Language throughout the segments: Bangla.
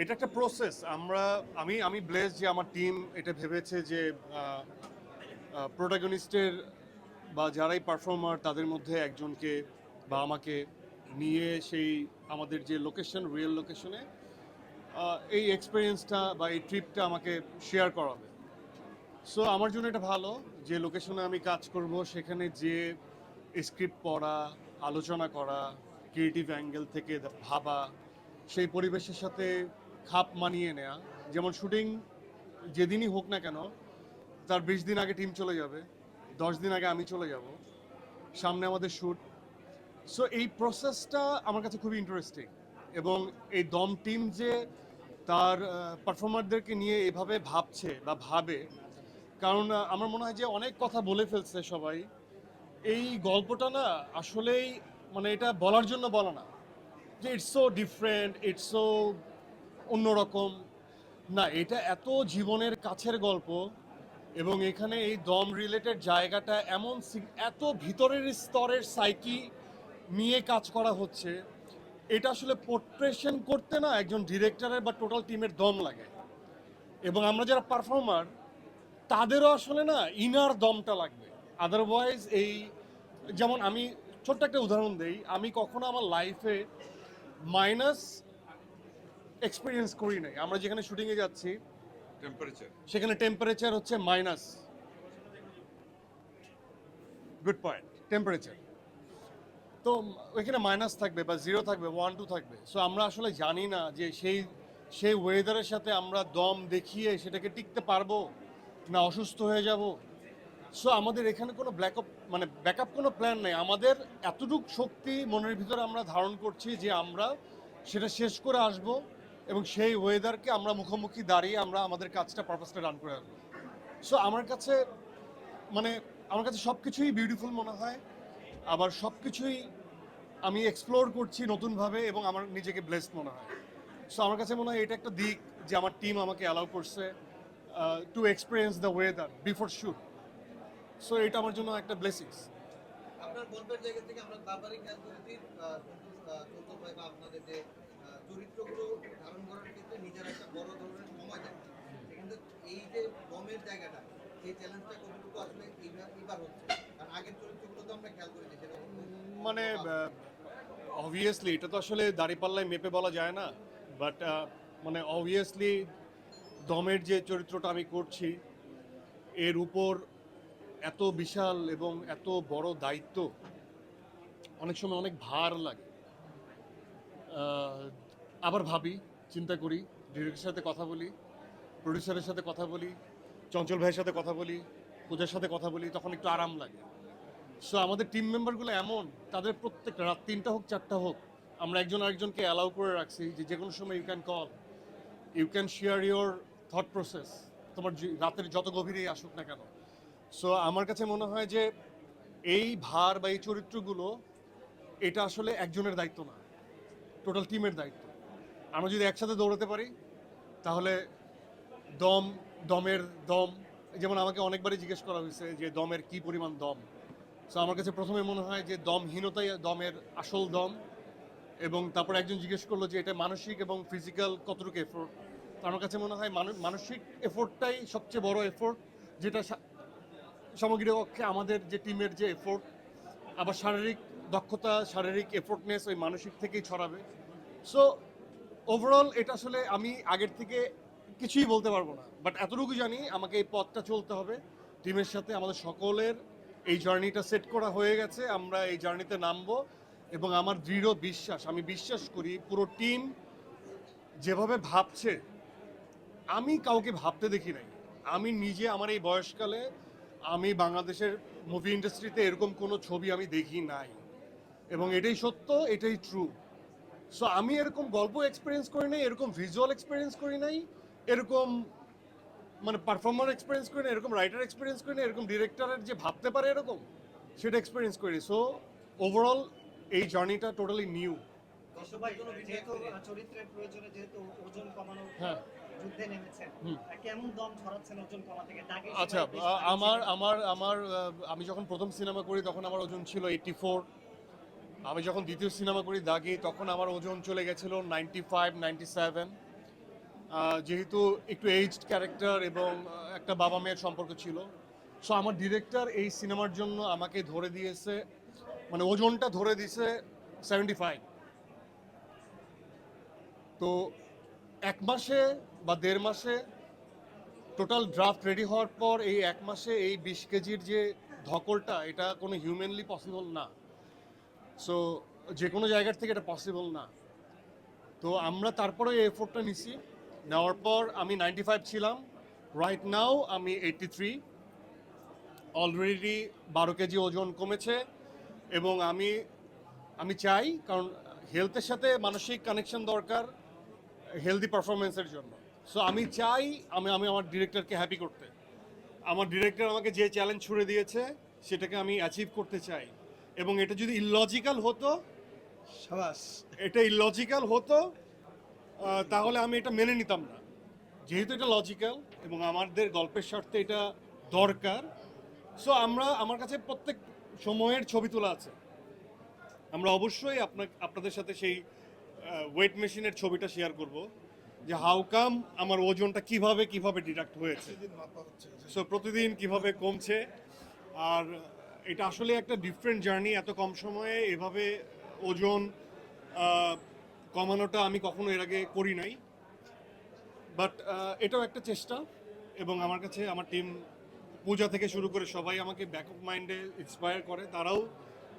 এটা একটা প্রসেস আমরা, আমি আমি ব্লেস যে আমার টিম এটা ভেবেছে যে প্রোটাগনিস্টের বা যারাই পারফর্মার তাদের মধ্যে একজনকে বা আমাকে নিয়ে সেই আমাদের যে লোকেশন রিয়েল লোকেশনে এই এক্সপিরিয়েন্সটা বা এই ট্রিপটা আমাকে শেয়ার করাবে। সো আমার জন্য এটা ভালো যে লোকেশনে আমি কাজ করব, সেখানে যে স্ক্রিপ্ট পড়া, আলোচনা করা ক্রিয়েটিভ অ্যাঙ্গেল থেকে ভাবা সেই পরিবেশের সাথে খাপ মানিয়ে নেওয়া যেমন শুটিং যেদিনই হোক না কেন, তার বিশ দিন আগে টিম চলে যাবে, দশ দিন আগে আমি চলে যাব, সামনে আমাদের শ্যুট সো এই প্রসেসটা আমার কাছে খুবই ইন্টারেস্টিং এবং এই দম টিম যে তার পারফর্মারদেরকে নিয়ে এভাবে ভাবছে বা ভাবে, কারণ আমার মনে হয় যে অনেক কথা বলে ফেলছে সবাই। এই গল্পটা না আসলেই মানে এটা বলার জন্য বলা না। It's so different it's so অন্যরকম। না, এটা এত জীবনের কাছের গল্প এবং এখানে এই দম রিলেটেড জায়গাটা এমন এত ভিতরের স্তরের সাইকি নিয়ে কাজ করা হচ্ছে। এটা আসলে পোর্ট্রেশন করতে না একজন ডিরেক্টরের বা টোটাল টিমের দম লাগে। এবং আমরা যারা পারফর্মার তাদেরও আসলে না ইনার দমটা লাগবে। আদারওয়াইজ এই যেমন আমি ছোট্ট একটা উদাহরণ দেই, আমি কখনো আমার লাইফে মাইনাস এক্সপিরিয়েন্স করি নাই। আমরা যেখানে শুটিংয়ে যাচ্ছি টেম্পারেচার সেখানে টেম্পারেচার হচ্ছে মাইনাস গুড পয়েন্ট টেম্পারেচার তো ওইখানে মাইনাস থাকবে বা জিরো থাকবে ওয়ান টু থাকবে। সো আমরা আসলে জানি না যে সেই সেই ওয়েদারের সাথে আমরা দম দেখিয়ে সেটাকে টিকতে পারব? না অসুস্থ হয়ে যাব? সো আমাদের এখানে কোনো ব্ল্যাকআপ মানে ব্যাকআপ কোনো প্ল্যান নেই। আমাদের এতটুক শক্তি মনের ভিতরে আমরা ধারণ করছি যে আমরা সেটা শেষ করে আসব এবং সেই ওয়েদারকে আমরা মুখোমুখি দাঁড়িয়ে আমরা আমাদের কাজটা পারপাসটা রান করে আসব। সো আমার কাছে মানে আমার কাছে সব কিছুই বিউটিফুল মনে হয়। আবার সব কিছুই আমি এক্সপ্লোর করছি নতুনভাবে এবং আমার নিজেকে ব্লেসড মনে হয়। সো আমার কাছে মনে হয় এটা একটা দিক যে আমার টিম আমাকে অ্যালাউ করছে to experience the weather before shoot so এটা আমার জন্য একটা ব্লেসিংস আপনার গল্পের জায়গা থেকে আমরা বারবারই খেয়াল করেছি বা আপনাদের যে চরিত্রগুলো ধারণ করার ক্ষেত্রে নিজের একটা বড় ধরনের সময় দেয় কিন্তু এই যে দমের জায়গাটা সেই চ্যালেঞ্জটা কতটুকু আসলে এবার হচ্ছে? কারণ আগের চরিত্রগুলো তো আমরা খেয়াল করেছি সেরকম মানে অবভিয়াসলি এটা তো আসলে দাঁড়িপাল্লায় মেপে বলা যায় না বাট মানে অবভিয়াসলি দমের যে চরিত্রটা আমি করছি এর উপর এত বিশাল এবং এত বড় দায়িত্ব অনেক সময় অনেক ভার লাগে। আবার ভাবি, চিন্তা করি, ডিরেক্টরের সাথে কথা বলি প্রডিউসারের সাথে কথা বলি, চঞ্চল ভাইয়ের সাথে কথা বলি, পূজার সাথে কথা বলি, তখন একটু আরাম লাগে। সো আমাদের টিম মেম্বারগুলো এমন, তাদের প্রত্যেকটা, রাত তিনটা হোক, চারটা হোক, আমরা একজন আরেকজনকে অ্যালাউ করে রাখছি যে যে কোনো সময় you can call you can share your thought process তোমার রাতের যত গভীরেই আসুক না কেন। সো আমার কাছে মনে হয় যে এই ভার বা এই চরিত্রগুলো, এটা আসলে একজনের দায়িত্ব না। টোটাল টিমের দায়িত্ব। আমরা যদি একসাথে দৌড়াতে পারি, তাহলে দম, দমের দম, যেমন আমাকে অনেকবারই জিজ্ঞেস করা হয়েছে যে দমের কি পরিমাণ দম? সো আমার কাছে প্রথমে মনে হয় যে দমহীনতাই দমের আসল দম এবং তারপর একজন জিজ্ঞেস করল যে এটা মানসিক এবং ফিজিক্যাল কতটুকু এফোর্ট আমার কাছে মনে হয় মানসিক এফোর্টটাই সবচেয়ে বড় এফোর্ট যেটা সা- সামগ্রিক পক্ষে আমাদের যে টিমের যে এফোর্ট আবার শারীরিক দক্ষতা, শারীরিক এফোর্টনেস ওই মানসিক থেকেই ছড়াবে। সো ওভারঅল এটা আসলে আমি আগের থেকে কিছুই বলতে পারব না। বাট এতটুকু জানি আমাকে এই পথটা চলতে হবে। টিমের সাথে আমাদের সকলের এই জার্নিটা সেট করা হয়ে গেছে। আমরা এই জার্নিতে নামবো এবং আমার দৃঢ় বিশ্বাস, আমি বিশ্বাস করি পুরো টিম যেভাবে ভাবছে, আমি কাউকে ভাবতে দেখি নাই। আমি নিজে আমার এই বয়সকালে আমি বাংলাদেশের মুভি ইন্ডাস্ট্রিতে এরকম কোনো ছবি আমি দেখি নাই। এবং এটাই সত্য, এটাই ট্রু সো আমি এরকম গল্প এক্সপিরিয়েন্স করি নাই, এরকম ভিজুয়াল এক্সপিরিয়েন্স করি নাই, এরকম মানে পারফর্মার এক্সপিরিয়েন্স করি না এরকম রাইটার এক্সপিরিয়েন্স করি না এরকম ডিরেক্টরের যে ভাবতে পারে এরকম, সেটা এক্সপিরিয়েন্স করি। সো ওভারঅল এই জার্নিটা টোটালি নিউ দর্শকদের জন্য যেহেতু চরিত্রের প্রয়োজনে যেহেতু ওজন কমানোর হ্যাঁ। যুদ্ধে নেমেছেন কেমন দম ছড়াচ্ছেন ওজন কমা থেকে আচ্ছা আমার আমার আমার আমি যখন প্রথম সিনেমা করি তখন আমার ওজন ছিল এইটটি ফোর আমি যখন দ্বিতীয় সিনেমা করি দাগি তখন আমার ওজন চলে গেছিল নাইনটি ফাইভ নাইনটি সেভেন যেহেতু একটু এইজড ক্যারেক্টার এবং একটা বাবা মেয়ের সম্পর্ক ছিল। সো আমার ডিরেক্টর এই সিনেমার জন্য আমাকে ধরে দিয়েছে মানে ওজনটা ধরে দিয়েছে সেভেন্টি ফাইভ তো এক মাসে বা দেড় মাসে টোটাল ড্রাফট রেডি হওয়ার পর এই এক মাসে এই বিশ কেজির যে ধকলটা, এটা কোনো হিউম্যানলি পসিবল না। সো যে কোনো জায়গার থেকে এটা পসিবল না। তো আমরা তারপরে এই এফোর্টটা নিছি। নেওয়ার পর আমি নাইনটি ফাইভ ছিলাম। রাইট নাও আমি এইটটি থ্রি অলরেডি বারো কেজি ওজন কমেছে এবং আমি আমি চাই, কারণ হেলথের সাথে মানসিক কানেকশন দরকার। হেলদি পারফরমেন্সের জন্য। সো আমি চাই আমি আমি আমার ডিরেক্টরকে হ্যাপি করতে। আমার ডিরেক্টর আমাকে যে চ্যালেঞ্জ ছুড়ে দিয়েছে সেটাকে আমি অ্যাচিভ করতে চাই। এবং এটা যদি ইললজিক্যাল হতো সাবাস। এটা ইললজিক্যাল হতো তাহলে আমি এটা মেনে নিতাম না। যেহেতু এটা লজিক্যাল এবং আমাদের গল্পের স্বার্থে এটা দরকার। সো আমরা আমার কাছে প্রত্যেক সময়ের ছবি তোলা আছে। আমরা অবশ্যই আপনার আপনাদের সাথে সেই ওয়েট মেশিনের ছবিটা শেয়ার করব যে হাউ কাম আমার ওজনটা কীভাবে কীভাবে ডিডাক্ট হয়েছে। সো প্রতিদিন কীভাবে কমছে আর এটা আসলে একটা ডিফারেন্ট জার্নি এত কম সময়ে এভাবে ওজন কমানোটা আমি কখনো এর আগে করি নাই। বাট এটাও একটা চেষ্টা এবং আমার কাছে আমার টিম পূজা থেকে শুরু করে সবাই আমাকে ব্যাকআপ মাইন্ডে ইন্সপায়ার করে। তারাও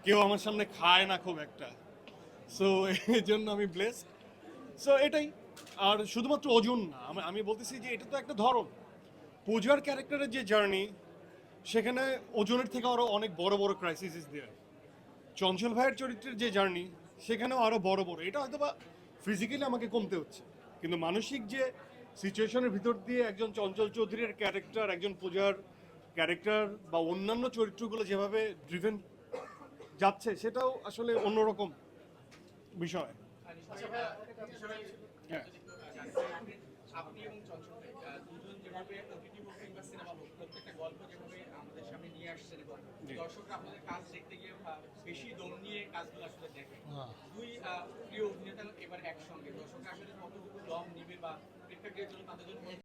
কেউ আমার সামনে খায় না খুব একটা। সো এই জন্য আমি ব্লেসড সো এটাই। আর শুধুমাত্র ওজন না, আমি বলতেছি যে এটা তো একটা ধরন। পূজার ক্যারেক্টারের যে জার্নি সেখানে ওজনের থেকে আরও অনেক বড় বড় ক্রাইসিস দেয় চঞ্চল ভাইয়ের চরিত্রের যে জার্নি সেখানেও আরও বড় বড়। এটা হয়তো বা ফিজিক্যালি আমাকে কমতে হচ্ছে। কিন্তু মানসিক যে সিচুয়েশনের ভিতর দিয়ে একজন চঞ্চল চৌধুরীর ক্যারেক্টার একজন পূজার ক্যারেক্টার বা অন্যান্য চরিত্রগুলো যেভাবে ড্রিভেন যাচ্ছে, সেটাও আসলে অন্যরকম। বিষয়। হ্যাঁ। আপনি এবং চঞ্চল দুজন যেভাবে ওটিটি হোক কিংবা সিনেমা হোক প্রত্যেকটা গল্প যেভাবে আমাদের সামনে নিয়ে আসছেন এবং দর্শকরা আপনাদের কাজ দেখতে গিয়ে আহ, বেশি দম নিয়ে কাজগুলো আসলে দেখে। দুই প্রিয় অভিনেতা এবার একসঙ্গে। দর্শকরা আসলে কতটুকু দম নিবে বা প্রেক্ষাগৃহের জন্য তাদের জন্য